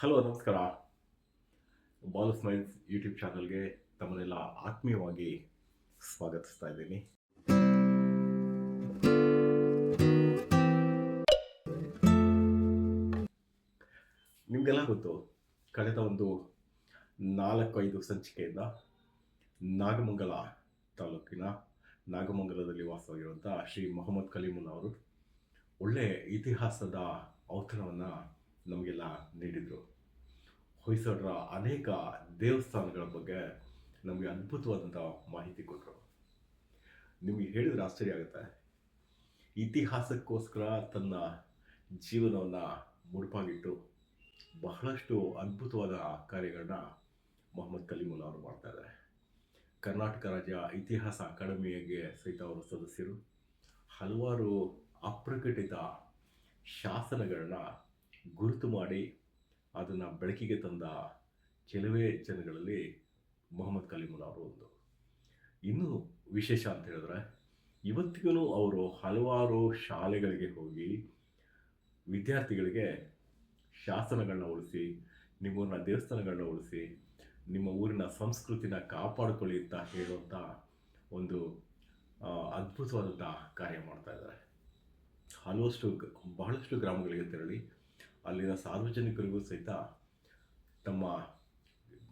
Hello, ನಮಸ್ಕಾರ. Ball smiles YouTube ಚಾನಲ್ಗೆ ತಮ್ಮನ್ನೆಲ್ಲ ಆತ್ಮೀಯವಾಗಿ ಸ್ವಾಗತಿಸ್ತಾ ಇದ್ದೀನಿ. ನಿಮಗೆಲ್ಲ ಗೊತ್ತು, ಕಳೆದ ಒಂದು ನಾಲ್ಕೈದು ಸಂಚಿಕೆಯಿಂದ ನಾಗಮಂಗಲ ತಾಲೂಕಿನ ನಾಗಮಂಗಲದಲ್ಲಿ ವಾಸವಾಗಿರುವಂಥ ಶ್ರೀ ಮೊಹಮ್ಮದ್ ಕಲೀಮುಲ್ಲಾ ಅವರು ಒಳ್ಳೆಯ ಇತಿಹಾಸದ ಔತಣವನ್ನು ನಮಗೆಲ್ಲ ನೀಡಿದರು ಹೊಯ್ಸಳರ ಅನೇಕ ದೇವಸ್ಥಾನಗಳ ಬಗ್ಗೆ ನಮಗೆ ಅದ್ಭುತವಾದಂಥ ಮಾಹಿತಿ ಕೊಟ್ಟರು ನಿಮಗೆ ಹೇಳಿದ್ರೆ ಆಶ್ಚರ್ಯ ಆಗುತ್ತೆ. ಇತಿಹಾಸಕ್ಕೋಸ್ಕರ ತನ್ನ ಜೀವನವನ್ನು ಮುಡುಪಾಗಿಟ್ಟು ಬಹಳಷ್ಟು ಅದ್ಭುತವಾದ ಕಾರ್ಯಗಳನ್ನ ಮೊಹಮ್ಮದ್ ಕಲೀಮುಲ್ಲಾ ಅವರು ಮಾಡ್ತಾ ಇದ್ದಾರೆ. ಕರ್ನಾಟಕ ರಾಜ್ಯ ಇತಿಹಾಸ ಅಕಾಡೆಮಿಗೆ ಸಹಿತ ಅವರು ಸದಸ್ಯರು. ಹಲವಾರು ಅಪ್ರಕಟಿತ ಶಾಸನಗಳನ್ನ ಗುರುತು ಮಾಡಿ ಅದನ್ನು ಬೆಳಕಿಗೆ ತಂದ ಕೆಲವೇ ಜನಗಳಲ್ಲಿ ಮೊಹಮ್ಮದ್ ಕಲೀಮುಲ್ಲ ಅವರು ಒಂದು. ಇನ್ನೂ ವಿಶೇಷ ಅಂತ ಹೇಳಿದ್ರೆ ಇವತ್ತಿಗೂ ಅವರು ಹಲವಾರು ಶಾಲೆಗಳಿಗೆ ಹೋಗಿ ವಿದ್ಯಾರ್ಥಿಗಳಿಗೆ ಶಾಸನಗಳನ್ನ ಉಳಿಸಿ, ನಿಮ್ಮೂರಿನ ದೇವಸ್ಥಾನಗಳನ್ನ ಉಳಿಸಿ, ನಿಮ್ಮ ಊರಿನ ಸಂಸ್ಕೃತಿನ ಕಾಪಾಡಿಕೊಳ್ಳಿ ಅಂತ ಹೇಳುವಂಥ ಒಂದು ಅದ್ಭುತವಾದಂಥ ಕಾರ್ಯ ಮಾಡ್ತಾ ಇದ್ದಾರೆ. ಹಲವಷ್ಟು, ಬಹಳಷ್ಟು ಗ್ರಾಮಗಳಿಗೆ ತೆರಳಿ ಅಲ್ಲಿನ ಸಾರ್ವಜನಿಕರಿಗೂ ಸಹಿತ ತಮ್ಮ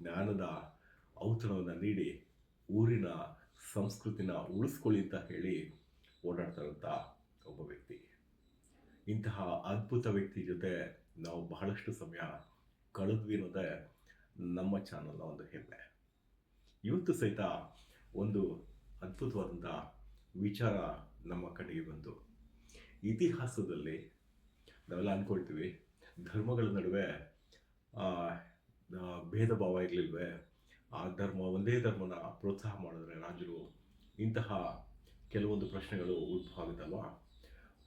ಜ್ಞಾನದ ಔತಣವನ್ನು ನೀಡಿ ಊರಿನ ಸಂಸ್ಕೃತಿನ ಉಳಿಸ್ಕೊಳ್ಳಿ ಅಂತ ಹೇಳಿ ಓಡಾಡ್ತಾರಂಥ ಒಬ್ಬ ವ್ಯಕ್ತಿ. ಇಂತಹ ಅದ್ಭುತ ವ್ಯಕ್ತಿ ಜೊತೆ ನಾವು ಬಹಳಷ್ಟು ಸಮಯ ಕಳೆದ್ವಿ ಅನ್ನೋದೇ ನಮ್ಮ ಚಾನಲ್ನ ಒಂದು ಹೆಮ್ಮೆ. ಇವತ್ತು ಸಹಿತ ಒಂದು ಅದ್ಭುತವಾದಂಥ ವಿಚಾರ ನಮ್ಮ ಕಡೆಗೆ ಬಂತು ಇತಿಹಾಸದಲ್ಲಿ ನಾವೆಲ್ಲ ಅಂದ್ಕೊಳ್ತೀವಿ ಧರ್ಮಗಳ ನಡುವೆ ಭೇದ ಭಾವ ಇರಲಿಲ್ವೇ? ಆ ಧರ್ಮ, ಒಂದೇ ಧರ್ಮನ ಪ್ರೋತ್ಸಾಹ ಮಾಡಿದ್ರೆ ರಾಜರು ಇಂತಹ ಕೆಲವೊಂದು ಪ್ರಶ್ನೆಗಳು ಉದ್ಭವ ಆಗುತ್ತಲ್ವಾ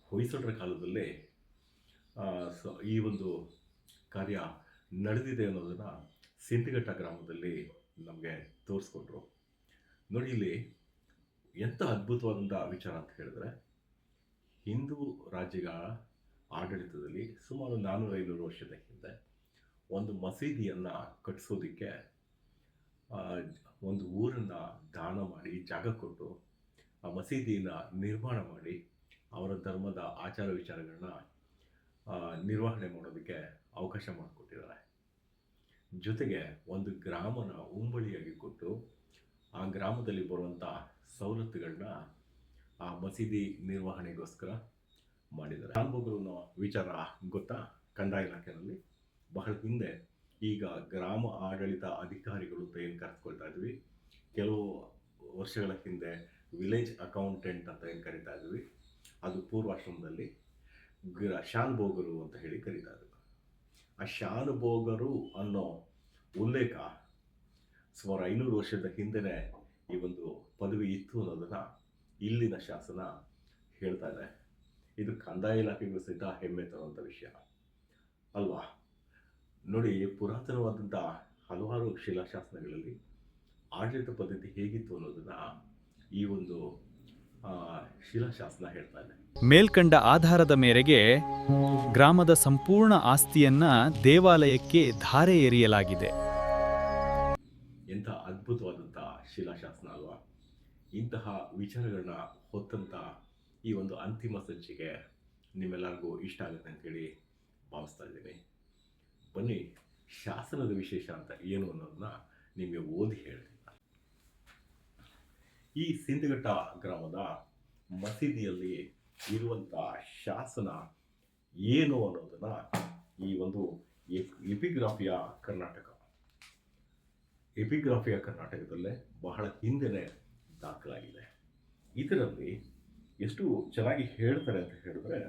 ಹೊಯ್ಸಳರ ಕಾಲದಲ್ಲಿ ಸೊ, ಈ ಒಂದು ಕಾರ್ಯ ನಡೆದಿದೆ ಅನ್ನೋದನ್ನು ಸಿಂಧಿಘಟ್ಟ ಗ್ರಾಮದಲ್ಲಿ ನಮಗೆ ತೋರಿಸ್ಕೊಂಡ್ರು. ನೋಡಿ, ಇಲ್ಲಿ ಎಂಥ ಅದ್ಭುತವಾದಂಥ ವಿಚಾರ ಅಂತ ಹೇಳಿದ್ರೆ, ಹಿಂದೂ ರಾಜ್ಯಗಳ ಆಡಳಿತದಲ್ಲಿ ಸುಮಾರು ನಾನ್ನೂರ ಐನೂರು ವರ್ಷದ ಹಿಂದೆ ಒಂದು ಮಸೀದಿಯನ್ನು ಕಟ್ಟಿಸೋದಕ್ಕೆ ಒಂದು ಊರನ್ನು ದಾನ ಮಾಡಿ, ಜಾಗ ಕೊಟ್ಟು ಆ ಮಸೀದಿಯನ್ನು ನಿರ್ಮಾಣ ಮಾಡಿ, ಅವರ ಧರ್ಮದ ಆಚಾರ ವಿಚಾರಗಳನ್ನ ನಿರ್ವಹಣೆ ಮಾಡೋದಕ್ಕೆ ಅವಕಾಶ ಮಾಡಿಕೊಟ್ಟಿದ್ದಾರೆ. ಜೊತೆಗೆ ಒಂದು ಗ್ರಾಮನ ಉಂಬಳಿಯಾಗಿ ಕೊಟ್ಟು ಆ ಗ್ರಾಮದಲ್ಲಿ ಬರುವಂಥ ಸವಲತ್ತುಗಳನ್ನ ಆ ಮಸೀದಿ ನಿರ್ವಹಣೆಗೋಸ್ಕರ ಮಾಡಿದ್ದಾರೆ. ಅನುಭವಗಳು ವಿಚಾರ ಗೊತ್ತಾ? ಕಂದಾಯ ಇಲಾಖೆಯಲ್ಲಿ ಬಹಳ ಹಿಂದೆ ಈಗ ಗ್ರಾಮ ಆಡಳಿತ ಅಧಿಕಾರಿಗಳು ಅಂತ ಏನು ಕರೆಸ್ಕೊಳ್ತಾ ಇದ್ವಿ. ಕೆಲವು ವರ್ಷಗಳ ಹಿಂದೆ ವಿಲೇಜ್ ಅಕೌಂಟೆಂಟ್ ಅಂತ ಏನು ಕರಿತಾ ಇದ್ವಿ. ಅದು ಪೂರ್ವಾಶ್ರಮದಲ್ಲಿ ಗ್ರ ಶಾನುಭೋಗರು ಅಂತ ಹೇಳಿ ಕರೀತಾ ಇದ್ರು. ಆ ಶಾನುಭೋಗರು ಅನ್ನೋ ಉಲ್ಲೇಖ ಸುಮಾರು ಐನೂರು ವರ್ಷದ ಹಿಂದೆನೇ ಈ ಒಂದು ಪದವಿ ಇತ್ತು ಅನ್ನೋದನ್ನ ಇಲ್ಲಿನ ಶಾಸನ ಹೇಳ್ತಾ ಇದೆ. ಇದು ಕಂದಾಯ ಇಲಾಖೆಗೂ ಸಹಿತ ಹೆಮ್ಮೆ ತರುವಂಥ ವಿಷಯ. ಅಲ್ವಾ? ನೋಡಿ ಪುರಾತನವಾದಂಥ ಹಲವಾರು ಶಿಲಾಶಾಸನಗಳಲ್ಲಿ ಆಡಳಿತ ಪದ್ಧತಿ ಹೇಗಿತ್ತು ಅನ್ನೋದನ್ನ ಈ ಒಂದು ಶಿಲಾಶಾಸನ ಹೇಳ್ತಾ ಇದೆ. ಮೇಲ್ಕಂಡ ಆಧಾರದ ಮೇರೆಗೆ ಗ್ರಾಮದ ಸಂಪೂರ್ಣ ಆಸ್ತಿಯನ್ನ ದೇವಾಲಯಕ್ಕೆ ಧಾರೆ ಎರೆಯಲಾಗಿದೆ. ಎಂಥ ಅದ್ಭುತವಾದಂಥ ಶಿಲಾಶಾಸನ ಅಲ್ವಾ? ಇಂತಹ ವಿಚಾರಗಳನ್ನ ಹೊತ್ತಂಥ ಈ ಒಂದು ಅಂತಿಮ ಸಂಚಿಕೆ ನಿಮ್ಮೆಲ್ಲರಿಗೂ ಇಷ್ಟ ಆಗುತ್ತೆ ಅಂತೇಳಿ ಭಾವಿಸ್ತಾ ಇದ್ದೀನಿ. ಬನ್ನಿ, ಶಾಸನದ ವಿಶೇಷ ಅಂತ ಏನು ಅನ್ನೋದನ್ನ ನಿಮಗೆ ಓದಿ ಹೇಳ್ತೀನಿ. ಈ ಸಿಂಧಘಟ್ಟ ಗ್ರಾಮದ ಮಸೀದಿಯಲ್ಲಿ ಇರುವಂಥ ಶಾಸನ ಏನು ಅನ್ನೋದನ್ನ ಈ ಒಂದು ಎಪ್- ಎಪಿಗ್ರಾಫಿಯ ಕರ್ನಾಟಕ. ಎಪಿಗ್ರಾಫಿಯ ಕರ್ನಾಟಕದಲ್ಲೇ ಬಹಳ ಹಿಂದೆನೆ ದಾಖಲಾಗಿದೆ. ಇದರಲ್ಲಿ ಎಷ್ಟು ಚೆನ್ನಾಗಿ ಹೇಳ್ತಾರೆ ಅಂತ ಹೇಳಿದ್ರೆ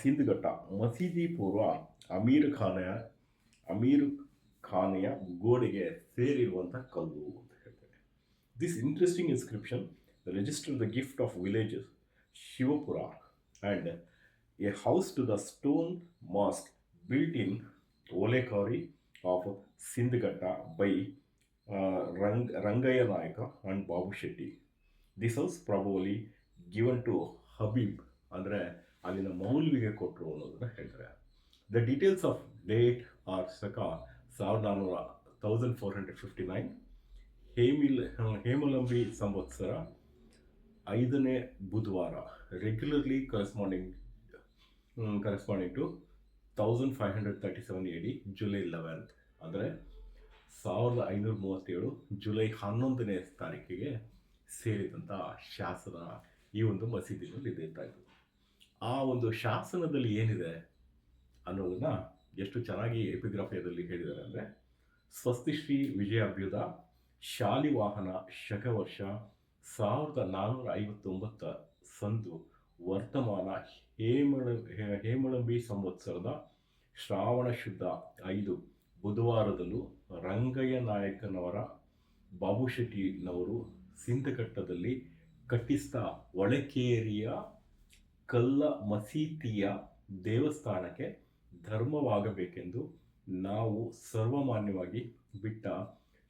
ಸಿಂಧಘಟ್ಟ, ಮಸೀದಿ ಪೂರ್ವ ಅಮೀರ್ ಖಾನೆಯ ಅಮೀರ್ ಖಾನೆಯ ಗೋಡೆಗೆ ಸೇರಿರುವಂಥ ಕಲ್ಲು ಅಂತ ಹೇಳ್ತಾರೆ. This interesting inscription register the gift of villages Shivapura and a house to the stone mosque built in Olekari of Sindhghatta by Rang Rangayya Nayaka and Babu Shetty this house probably given to Habib ಅಂದರೆ ಅಲ್ಲಿನ ಮೌಲ್ವಿಗೆ ಕೊಟ್ಟರು ಅನ್ನೋದನ್ನು ಹೇಳ್ತಾರೆ. The details of date are ಸಕ ಸಾವಿರದ ನಾನ್ನೂರ thousand four hundred fifty nine ಹೇಮಿಲ್ ಹೇಮಲಂಬಿ ಸಂವತ್ಸರ ಐದನೇ ಬುಧವಾರ regularly corresponding corresponding to thousand five hundred thirty seven AD July eleventh ಅಂದರೆ ಸಾವಿರದ ಐನೂರ ಮೂವತ್ತೇಳು ಜುಲೈ ಹನ್ನೊಂದನೇ ತಾರೀಕಿಗೆ ಸೇರಿದಂಥ ಶಾಸನ. ಈ ಒಂದು ಮಸೀದಿನಲ್ಲಿ ಇದ್ದಿರ್ತಾ ಇತ್ತು ಆ ಒಂದು ಶಾಸನದಲ್ಲಿ ಏನಿದೆ ಅನ್ನೋದನ್ನ ಎಷ್ಟು ಚೆನ್ನಾಗಿ ಎಪಿಗ್ರಾಫಿಯಾದಲ್ಲಿ ಹೇಳಿದ್ದಾರೆ ಅಂದರೆ ಸ್ವಸ್ತಿಶ್ರೀ ವಿಜಯಾಭ್ಯುದ ಶಾಲಿವಾಹನ ಶಕವರ್ಷ ಸಾವಿರದ ನಾನ್ನೂರ ಐವತ್ತೊಂಬತ್ತ ಸಂದು ವರ್ತಮಾನ ಹೇಮಳ ಹೇಮಳಂಬಿ ಸಂವತ್ಸರದ ಶ್ರಾವಣ ಶುದ್ಧ ಐದು ಬುಧವಾರದಲ್ಲೂ ರಂಗಯ್ಯ ನಾಯಕನವರ ಬಾಬು ಶೆಟ್ಟಿನವರು ಕಟ್ಟಿಸಿದ ಒಳಕೇರಿಯ ಕಲ್ಲ ಮಸೀತಿಯ ದೇವಸ್ಥಾನಕ್ಕೆ ಧರ್ಮವಾಗಬೇಕೆಂದು ನಾವು ಸರ್ವಮಾನ್ಯವಾಗಿ ಬಿಟ್ಟ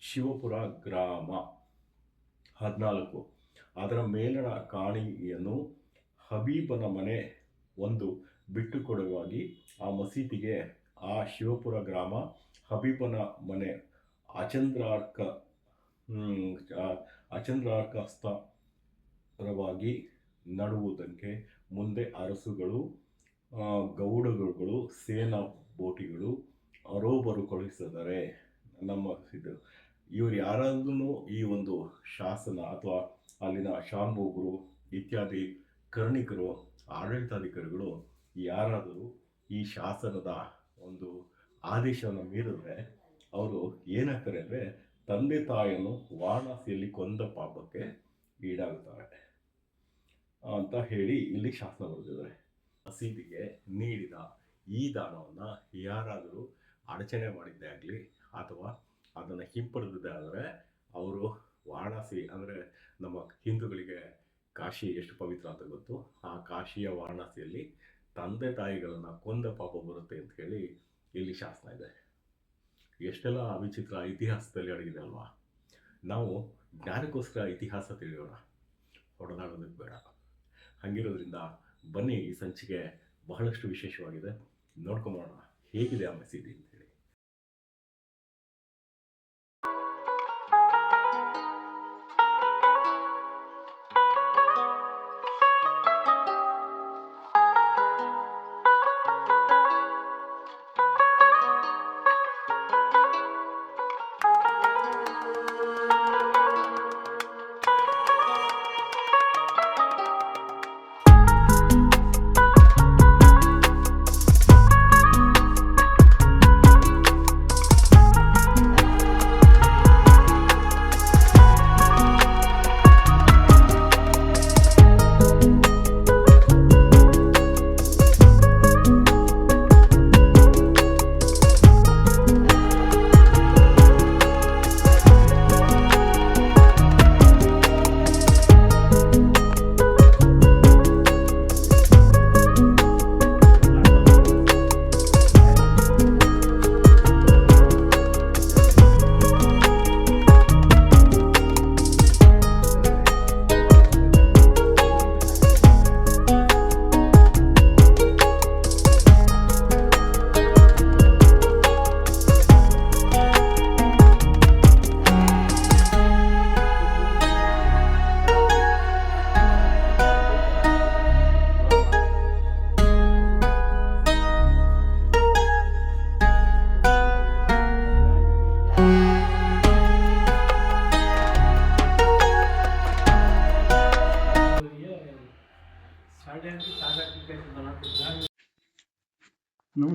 ಶಿವಪುರ ಗ್ರಾಮ. ಹದಿನಾಲ್ಕು. ಅದರ ಮೇಲಣ ಕಾಣಿಯನ್ನು ಹಬೀಬನ ಮನೆ ಒಂದು ಬಿಟ್ಟುಕೊಡುವಾಗಿ ಆ ಮಸೀದಿಗೆ ಆ ಶಿವಪುರ ಗ್ರಾಮ, ಹಬೀಬನ ಮನೆ, ಅಚಂದ್ರಾರ್ಕ ಅಚಂದ್ರಾರ್ಕ ಆ- ಅಚಂದ್ರಾರ್ಕಸ್ತರವಾಗಿ ನಡುವುದಕ್ಕೆ ಮುಂದೆ ಅರಸುಗಳು ಗೌಡಗಳು ಸೇನಾ ಬೋಟಿಗಳು ಅರೋಬರು ಕಳುಹಿಸಿದರೆ ನಮ್ಮ ಇದು, ಇವರು ಯಾರಾದ್ರೂ ಈ ಒಂದು ಶಾಸನ ಅಥವಾ ಅಲ್ಲಿನ ಶಾಂಭೋಗರು ಇತ್ಯಾದಿ ಕರ್ಣಿಕರು, ಆಡಳಿತಾಧಿಕಾರಿಗಳು ಯಾರಾದರೂ ಈ ಶಾಸನದ ಒಂದು ಆದೇಶವನ್ನು ಮೀರಿದ್ರೆ ಅವರು ಏನಾಗ್ತಾರೆ ಅಂದರೆ ತಂದೆ ತಾಯಿಯನ್ನು ವಾರಣಾಸಿಯಲ್ಲಿ ಕೊಂದ ಪಾಪಕ್ಕೆ ಈಡಾಗುತ್ತಾರೆ ಅಂತ ಹೇಳಿ ಇಲ್ಲಿ ಶಾಸನ ಬರೆದಿದ್ದಾರೆ. ಮಸೀದಿಗೆ ನೀಡಿದ ಈ ದಾನವನ್ನು ಯಾರಾದರೂ ಅಡಚಣೆ ಮಾಡಿದ್ದೇ ಆಗಲಿ ಅಥವಾ ಅದನ್ನು ಹಿಂಪಡೆದಿದ್ದೇ ಆದರೆ ಅವರು ವಾರಣಾಸಿ ಅಂದರೆ ನಮ್ಮ ಹಿಂದೂಗಳಿಗೆ ಕಾಶಿ ಎಷ್ಟು ಪವಿತ್ರ ಅಂತ ಗೊತ್ತು. ಆ ಕಾಶಿಯ ವಾರಣಾಸಿಯಲ್ಲಿ ತಂದೆ ತಾಯಿಗಳನ್ನು ಕೊಂದ ಪಾಪ ಬರುತ್ತೆ ಅಂತ ಹೇಳಿ ಇಲ್ಲಿ ಶಾಸನ ಇದೆ. ಎಷ್ಟೆಲ್ಲ ವಿಚಿತ್ರ ಇತಿಹಾಸದಲ್ಲಿ ಅಡಗಿದೆ ಅಲ್ವಾ. ನಾವು ಜ್ಞಾನಕ್ಕೋಸ್ಕರ ಇತಿಹಾಸ ತಿಳಿಯೋಣ. ಹೊಡೆದಾಡೋದಕ್ಕೆ ಬೇಡ. ಹಾಗಿರೋದ್ರಿಂದ ಬನ್ನಿ ಈ ಸಂಚಿಕೆ ಬಹಳಷ್ಟು ವಿಶೇಷವಾಗಿದೆ. ನೋಡ್ಕೊಂಬೋಣ ಹೇಗಿದೆ ಆ ಮಸೀದಿ ಅಂತೇಳಿ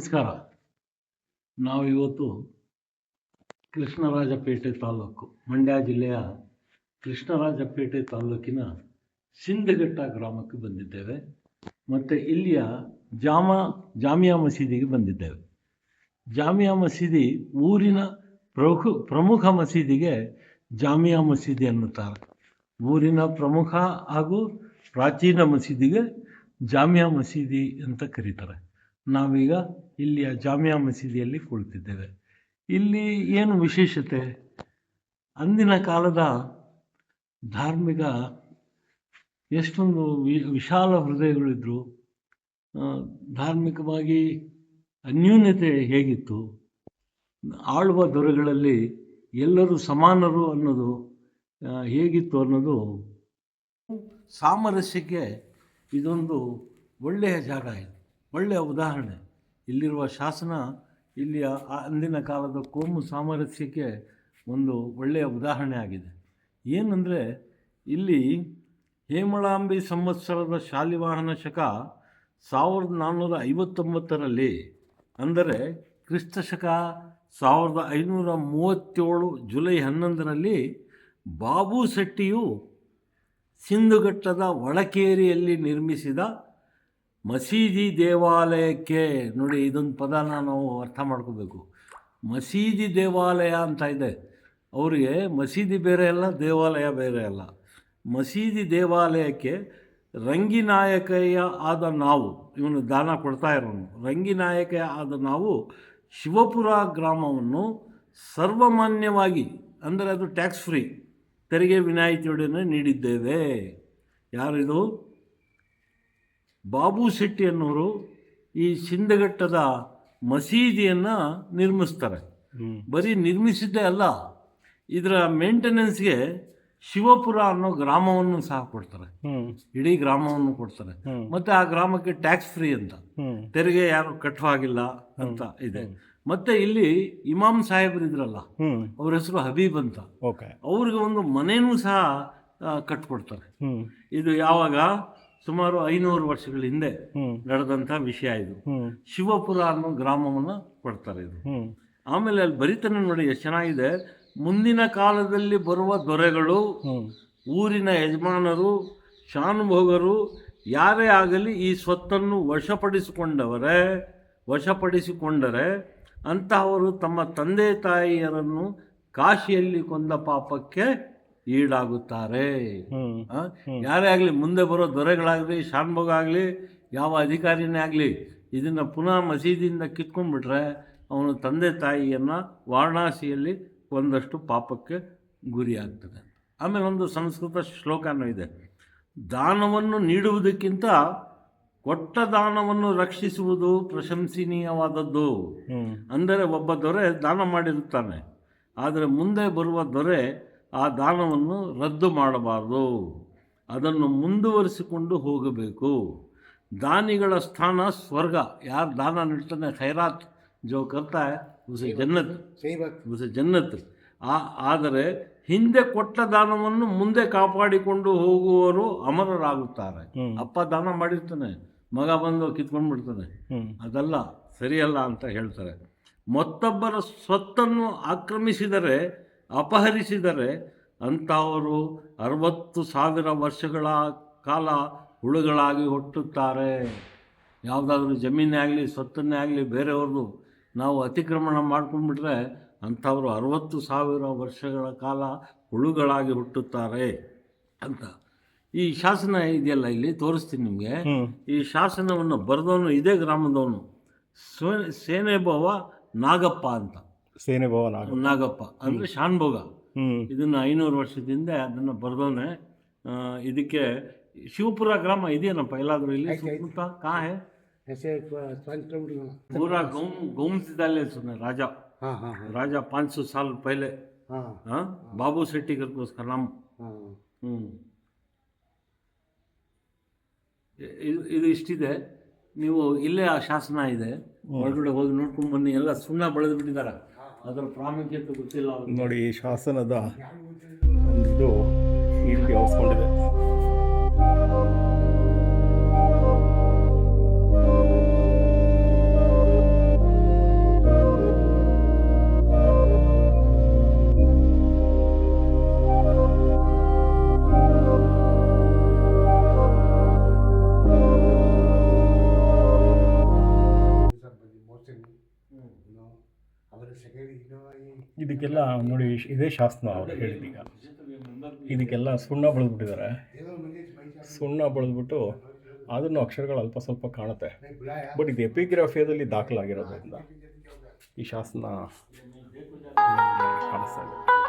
ನಮಸ್ಕಾರ. ನಾವು ಇವತ್ತು ಕೃಷ್ಣರಾಜಪೇಟೆ ತಾಲೂಕು, ಮಂಡ್ಯ ಜಿಲ್ಲೆಯ ಕೃಷ್ಣರಾಜಪೇಟೆ ತಾಲೂಕಿನ ಸಿಂಧಘಟ್ಟ ಗ್ರಾಮಕ್ಕೆ ಬಂದಿದ್ದೇವೆ. ಮತ್ತು ಇಲ್ಲಿಯ ಜಾಮ, ಜಾಮಿಯಾ ಮಸೀದಿಗೆ ಬಂದಿದ್ದೇವೆ. ಜಾಮಿಯಾ ಮಸೀದಿ ಊರಿನ ಪ್ರಮುಖ ಪ್ರಮುಖ ಮಸೀದಿಗೆ ಜಾಮಿಯಾ ಮಸೀದಿ ಅನ್ನುತ್ತಾರೆ. ಊರಿನ ಪ್ರಮುಖ ಹಾಗೂ ಪ್ರಾಚೀನ ಮಸೀದಿಗೆ ಜಾಮಿಯಾ ಮಸೀದಿ ಅಂತ ಕರೀತಾರೆ. ನಾವೀಗ ಇಲ್ಲಿಯ ಜಾಮಿಯಾ ಮಸೀದಿಯಲ್ಲಿ ಕುಳಿತಿದ್ದೇವೆ. ಇಲ್ಲಿ ಏನು ವಿಶೇಷತೆ? ಅಂದಿನ ಕಾಲದ ಧಾರ್ಮಿಕ ಎಷ್ಟೊಂದು ವಿ, ವಿಶಾಲ ಹೃದಯಗಳಿದ್ದರು ಧಾರ್ಮಿಕವಾಗಿ ಅನ್ಯೂನ್ಯತೆ ಹೇಗಿತ್ತು? ಆಳುವ ದೊರೆಗಳಲ್ಲಿ ಎಲ್ಲರೂ ಸಮಾನರು ಅನ್ನೋದು ಹೇಗಿತ್ತು ಅನ್ನೋದು ಸಾಮರಸ್ಯಕ್ಕೆ ಇದೊಂದು ಒಳ್ಳೆಯ ಜಾಗ ಇದು ಒಳ್ಳೆಯ ಉದಾಹರಣೆ. ಇಲ್ಲಿರುವ ಶಾಸನ ಇಲ್ಲಿಯ ಅಂದಿನ ಕಾಲದ ಕೋಮು ಸಾಮರಸ್ಯಕ್ಕೆ ಒಂದು ಒಳ್ಳೆಯ ಉದಾಹರಣೆ ಆಗಿದೆ. ಏನಂದರೆ ಇಲ್ಲಿ ಹೇಮಳಾಂಬಿ ಸಂವತ್ಸರದ ಶಾಲಿವಾಹನ ಶಕ ಸಾವಿರದ ನಾನ್ನೂರ ಐವತ್ತೊಂಬತ್ತರಲ್ಲಿ ಅಂದರೆ ಕ್ರಿಸ್ತ ಶಕ ಸಾವಿರದ ಐನೂರ ಮೂವತ್ತೇಳು ಜುಲೈ ಹನ್ನೊಂದರಲ್ಲಿ ಬಾಬು ಶೆಟ್ಟಿಯು ಸಿಂಧುಘಟ್ಟದ ಒಳಕೇರಿಯಲ್ಲಿ ನಿರ್ಮಿಸಿದ ಮಸೀದಿ ದೇವಾಲಯಕ್ಕೆ ನೋಡಿ ಇದೊಂದು ಪದನ ನಾವು ಅರ್ಥ ಮಾಡ್ಕೋಬೇಕು. ಮಸೀದಿ ದೇವಾಲಯ ಅಂತ ಇದೆ. ಅವರಿಗೆ ಮಸೀದಿ ಬೇರೆ ಅಲ್ಲ, ದೇವಾಲಯ ಬೇರೆ ಅಲ್ಲ. ಮಸೀದಿ ದೇವಾಲಯಕ್ಕೆ ರಂಗಿನಾಯಕಯ್ಯ ಆದ ನಾವು, ಇವನು ದಾನ ಕೊಡ್ತಾ ಇರೋನು. ರಂಗಿನಾಯಕಯ್ಯ ಆದ ನಾವು ಶಿವಪುರ ಗ್ರಾಮವನ್ನು ಸರ್ವಮಾನ್ಯವಾಗಿ, ಅಂದರೆ ಅದು ಟ್ಯಾಕ್ಸ್ ಫ್ರೀ, ತೆರಿಗೆ ವಿನಾಯಿತಿಯೊಡನೆ ನೀಡಿದ್ದೇವೆ. ಯಾರಿದು? ಬಾಬು ಶೆಟ್ಟಿ ಅನ್ನೋರು ಈ ಸಿಂಧಘಟ್ಟದ ಮಸೀದಿಯನ್ನು ನಿರ್ಮಿಸ್ತಾರೆ. ಬರೀ ನಿರ್ಮಿಸಿದ್ದೇ ಅಲ್ಲ ಇದರ ಮೇಂಟೆನೆನ್ಸ್ಗೆ ಶಿವಪುರ ಅನ್ನೋ ಗ್ರಾಮವನ್ನು ಸಹ ಕೊಡ್ತಾರೆ. ಇಡೀ ಗ್ರಾಮವನ್ನು ಕೊಡ್ತಾರೆ. ಮತ್ತೆ ಆ ಗ್ರಾಮಕ್ಕೆ ಟ್ಯಾಕ್ಸ್ ಫ್ರೀ ಅಂತ. ತೆರಿಗೆ ಯಾರು ಕಟ್ಟುವಾಗಿಲ್ಲ ಅಂತ ಇದೆ. ಮತ್ತೆ ಇಲ್ಲಿ ಇಮಾಮ್ ಸಾಹೇಬ್ರು ಇದ್ರಲ್ಲ ಅವ್ರ ಹೆಸರು ಹಬೀಬ್ ಅಂತ. ಓಕೆ. ಅವ್ರಿಗೆ ಒಂದು ಮನೇನೂ ಸಹ ಕಟ್ಕೊಡ್ತಾರೆ. ಇದು ಯಾವಾಗ ಸುಮಾರು ಐನೂರು ವರ್ಷಗಳ ಹಿಂದೆ ನಡೆದಂತ ವಿಷಯ ಇದು. ಶಿವಪುರ ಅನ್ನೋ ಗ್ರಾಮವನ್ನು ಕೊಡ್ತಾರೆ ಇದು. ಆಮೇಲೆ ಅಲ್ಲಿ ಬರಿತಾನೆ ನೋಡಿ ಎಷ್ಟು ಚೆನ್ನಾಗಿದೆ. ಮುಂದಿನ ಕಾಲದಲ್ಲಿ ಬರುವ ದೊರೆಗಳು ಊರಿನ ಯಜಮಾನರು ಶಾನುಭೋಗರು ಯಾರೇ ಆಗಲಿ ಈ ಸ್ವತ್ತನ್ನು ವಶಪಡಿಸಿಕೊಂಡವರೇ ವಶಪಡಿಸಿಕೊಂಡರೆ ಅಂತಹವರು ತಮ್ಮ ತಂದೆ ತಾಯಿಯರನ್ನು ಕಾಶಿಯಲ್ಲಿ ಕೊಂದ ಪಾಪಕ್ಕೆ ಈಡಾಗುತ್ತಾರೆ? ಯಾರೇ ಆಗಲಿ ಮುಂದೆ ಬರೋ ದೊರೆಗಳಾಗಲಿ ಶಾನ್ಭೋಗ ಆಗಲಿ ಯಾವ ಅಧಿಕಾರಿನೇ ಆಗಲಿ ಇದನ್ನು ಪುನಃ ಮಸೀದಿಯಿಂದ ಕಿತ್ಕೊಂಡ್ಬಿಟ್ರೆ ಅವನು ತಂದೆ ತಾಯಿಯನ್ನು ವಾರಣಾಸಿಯಲ್ಲಿ ಒಂದಷ್ಟು ಪಾಪಕ್ಕೆ ಗುರಿಯಾಗ್ತದೆ. ಆಮೇಲೆ ಒಂದು ಸಂಸ್ಕೃತ ಶ್ಲೋಕನೂ ಇದೆ. ದಾನವನ್ನು ನೀಡುವುದಕ್ಕಿಂತ ಕೊಟ್ಟ ದಾನವನ್ನು ರಕ್ಷಿಸುವುದು ಪ್ರಶಂಸನೀಯವಾದದ್ದು. ಅಂದರೆ ಒಬ್ಬ ದೊರೆ ದಾನ ಮಾಡಿರುತ್ತಾನೆ. ಆದರೆ ಮುಂದೆ ಬರುವ ದೊರೆ ಆ ದಾನವನ್ನು ರದ್ದು ಮಾಡಬಾರದು. ಅದನ್ನು ಮುಂದುವರಿಸಿಕೊಂಡು ಹೋಗಬೇಕು. ದಾನಿಗಳ ಸ್ಥಾನ ಸ್ವರ್ಗ. ಯಾರು ದಾನ ನೀಡ್ತಾನೆ ಖೈರಾತ್ ಜೋ ಕರ್ತಾ है, ಉಸೆ ಜನ್ನತ್. ಉಸೆ ಜನ್ನತ್. ಆ ಆದರೆ ಹಿಂದೆ ಕೊಟ್ಟ ದಾನವನ್ನು ಮುಂದೆ ಕಾಪಾಡಿಕೊಂಡು ಹೋಗುವವರು ಅಮರರಾಗುತ್ತಾರೆ. ಅಪ್ಪ ದಾನ ಮಾಡಿರ್ತಾನೆ. ಮಗ ಬಂದು ಕಿತ್ಕೊಂಡು ಬಿಡ್ತಾನೆ ಅದಲ್ಲ ಸರಿಯಲ್ಲ ಅಂತ ಹೇಳ್ತಾರೆ. ಮತ್ತೊಬ್ಬರ ಸ್ವತ್ತನ್ನು ಆಕ್ರಮಿಸಿದರೆ ಅಪಹರಿಸಿದರೆ ಅಂಥವರು ಅರವತ್ತು ಸಾವಿರ ವರ್ಷಗಳ ಕಾಲ ಹುಳುಗಳಾಗಿ ಹುಟ್ಟುತ್ತಾರೆ. ಯಾವುದಾದ್ರೂ ಜಮೀನೇ ಆಗಲಿ ಸ್ವತ್ತನ್ನೇ ಆಗಲಿ ಬೇರೆಯವ್ರದ್ದು ನಾವು ಅತಿಕ್ರಮಣ ಮಾಡ್ಕೊಂಡ್ಬಿಟ್ರೆ ಅಂಥವರು ಅರವತ್ತು ಸಾವಿರ ವರ್ಷಗಳ ಕಾಲ ಹುಳುಗಳಾಗಿ ಹುಟ್ಟುತ್ತಾರೆ ಅಂತ. ಈ ಶಾಸನ ಇದೆಯಲ್ಲ ಇಲ್ಲಿ? ತೋರಿಸ್ತೀನಿ ನಿಮಗೆ. ಈ ಶಾಸನವನ್ನು ಬರೆದವನು ಇದೇ ಗ್ರಾಮದವನು. ಸೋ- ಸೇನೆಭವ ನಾಗಪ್ಪ ಅಂತ. ಸೇನೆ ಭವನ ನಾಗಪ್ಪ ಅಂದರೆ ಶಾನ್ಭೋಗ ಹ್ಮ್ ಇದನ್ನು ಐನೂರು ವರ್ಷದಿಂದ ಅದನ್ನು ಬರೆದವನೇ ಇದಕ್ಕೆ ಶಿವಪುರ ಗ್ರಾಮ ಇದೆಯೇನಪ್ಪ ಎಲ್ಲಾದರೂ ಇಲ್ಲಿ ಸುತ್ತಮುತ್ತ ಕಾ ಹೇ ऐसे पाँच किलोमीटर होना पूरा गौम गौम से डाले सुने राजा हाँ हाँ हाँ राजा पाँच सौ साल पहले हाँ हाँ बाबू शेट्टी करके उसका नाम हाँ ಹ್ಞೂ ಇದು ಇದು ಇಷ್ಟಿದೆ ನೀವು ಇಲ್ಲೇ ಆ ಶಾಸನ ಇದೆ ಒಳಗಡೆ ಹೋಗಿ ನೋಡ್ಕೊಂಡು ಬನ್ನಿ ಎಲ್ಲ ಸುಣ್ಣ ಬೆಳೆದು ಬಿಟ್ಟಿದ್ದಾರೆ ಅದರ ಪ್ರಾಮುಖ್ಯತೆ ಗೊತ್ತಿಲ್ಲ. ನೋಡಿ ಈ ಶಾಸನದ ಒಂದು ಇಲ್ಲಿ ಅವಸ್ಕೊಂಡಿದೆ ನೋಡಿ, ಇದೇ ಶಾಸನ ಅವ್ರು ಹೇಳಿದೀಗ. ಇದಕ್ಕೆಲ್ಲ ಸುಣ್ಣ ಬೆಳೆದ್ಬಿಟ್ಟಿದ್ದಾರೆ. ಸುಣ್ಣ ಬಳಿದ್ಬಿಟ್ಟು ಅದನ್ನು ಅಕ್ಷರಗಳು ಅಲ್ಪ ಸ್ವಲ್ಪ ಕಾಣುತ್ತೆ. ಬಟ್ ಇದು ಎಪಿಗ್ರಾಫಿಯಾದಲ್ಲಿ ದಾಖಲಾಗಿರೋದ್ರಿಂದ ಈ ಶಾಸನ ಕಾಣಿಸ್ತಾ ಇದೆ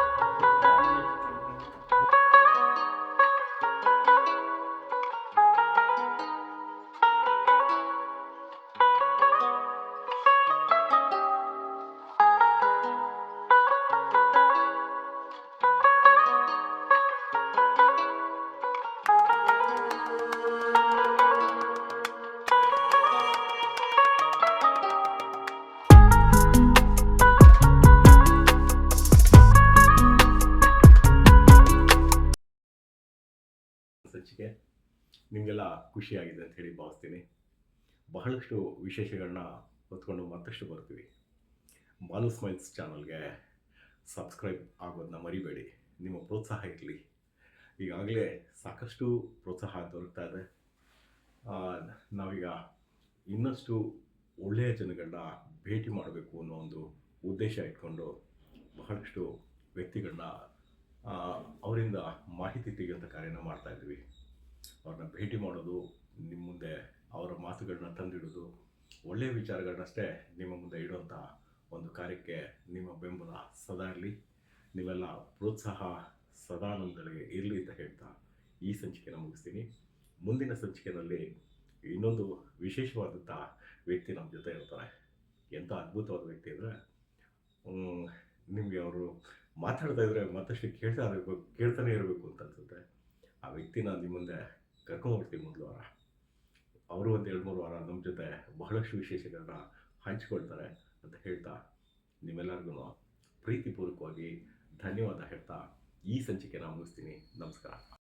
ನಿಮಗೆಲ್ಲ ಖುಷಿಯಾಗಿದೆ ಅಂತ ಹೇಳಿ ಭಾವಿಸ್ತೀನಿ. ಬಹಳಷ್ಟು ವಿಶೇಷಗಳನ್ನ ಹೊತ್ಕೊಂಡು ಮತ್ತಷ್ಟು ಬರ್ತೀವಿ. ಬಾಲು ಸ್ಮೈಲ್ಸ್ ಚಾನಲ್ಗೆ ಸಬ್ಸ್ಕ್ರೈಬ್ ಆಗೋದನ್ನ ಮರಿಬೇಡಿ. ನಿಮ್ಮ ಪ್ರೋತ್ಸಾಹ ಇರಲಿ. ಈಗಾಗಲೇ ಸಾಕಷ್ಟು ಪ್ರೋತ್ಸಾಹ ದೊರಕ್ತಾ ಇದೆ. ನಾವೀಗ ಇನ್ನಷ್ಟು ಒಳ್ಳೆಯ ಜನಗಳನ್ನ ಭೇಟಿ ಮಾಡಬೇಕು ಅನ್ನೋ ಒಂದು ಉದ್ದೇಶ ಇಟ್ಕೊಂಡು ಬಹಳಷ್ಟು ವ್ಯಕ್ತಿಗಳನ್ನ ಅವರಿಂದ ಮಾಹಿತಿ ತೆಗೆಯುವಂಥ ಕಾರ್ಯನ ಮಾಡ್ತಾ ಇದ್ವಿ ಅವ್ರನ್ನ ಭೇಟಿ ಮಾಡೋದು ನಿಮ್ಮ ಮುಂದೆ ಅವರ ಮಾತುಗಳನ್ನ ತಂದಿಡೋದು ಒಳ್ಳೆಯ ವಿಚಾರಗಳನ್ನಷ್ಟೇ ನಿಮ್ಮ ಮುಂದೆ ಇಡುವಂಥ ಒಂದು ಕಾರ್ಯಕ್ಕೆ ನಿಮ್ಮ ಬೆಂಬಲ ಸದಾ ಇರಲಿ. ನೀವೆಲ್ಲ ಪ್ರೋತ್ಸಾಹ ಸದಾ ನಮ್ಮಗಳಿಗೆ ಇರಲಿ ಅಂತ ಹೇಳ್ತಾ ಈ ಸಂಚಿಕೆನ ಮುಗಿಸ್ತೀನಿ. ಮುಂದಿನ ಸಂಚಿಕೆಯಲ್ಲಿ ಇನ್ನೊಂದು ವಿಶೇಷವಾದಂಥ ವ್ಯಕ್ತಿ ನಮ್ಮ ಜೊತೆ ಇರ್ತಾರೆ. ಎಂಥ ಅದ್ಭುತವಾದ ವ್ಯಕ್ತಿ ಅಂದರೆ ನಿಮಗೆ ಅವರು ಮಾತಾಡ್ತಾ ಇದ್ರೆ ಮತ್ತಷ್ಟು ಕೇಳ್ತಾ ಇರಬೇಕು, ಕೇಳ್ತಾನೆ ಇರಬೇಕು ಅಂತ ಅನ್ಸುತ್ತೆ. ಆ ವ್ಯಕ್ತಿನ ನಿಮ್ಮ ಮುಂದೆ ಕರ್ಕೊಂಡ್ಬರ್ತೀವಿ ಮೊದಲು ವಾರ ಅವರು ಒಂದು ಎರಡು ಮೂರು ವಾರ ನಮ್ಮ ಜೊತೆ ಬಹಳಷ್ಟು ವಿಶೇಷಗಳನ್ನ ಹಂಚ್ಕೊಳ್ತಾರೆ ಅಂತ ಹೇಳ್ತಾ ನಿಮ್ಮೆಲ್ಲರಿಗೂ ಪ್ರೀತಿಪೂರ್ವಕವಾಗಿ ಧನ್ಯವಾದ ಹೇಳ್ತಾ ಈ ಸಂಚಿಕೆನ ಮುಗಿಸ್ತೀನಿ. ನಮಸ್ಕಾರ.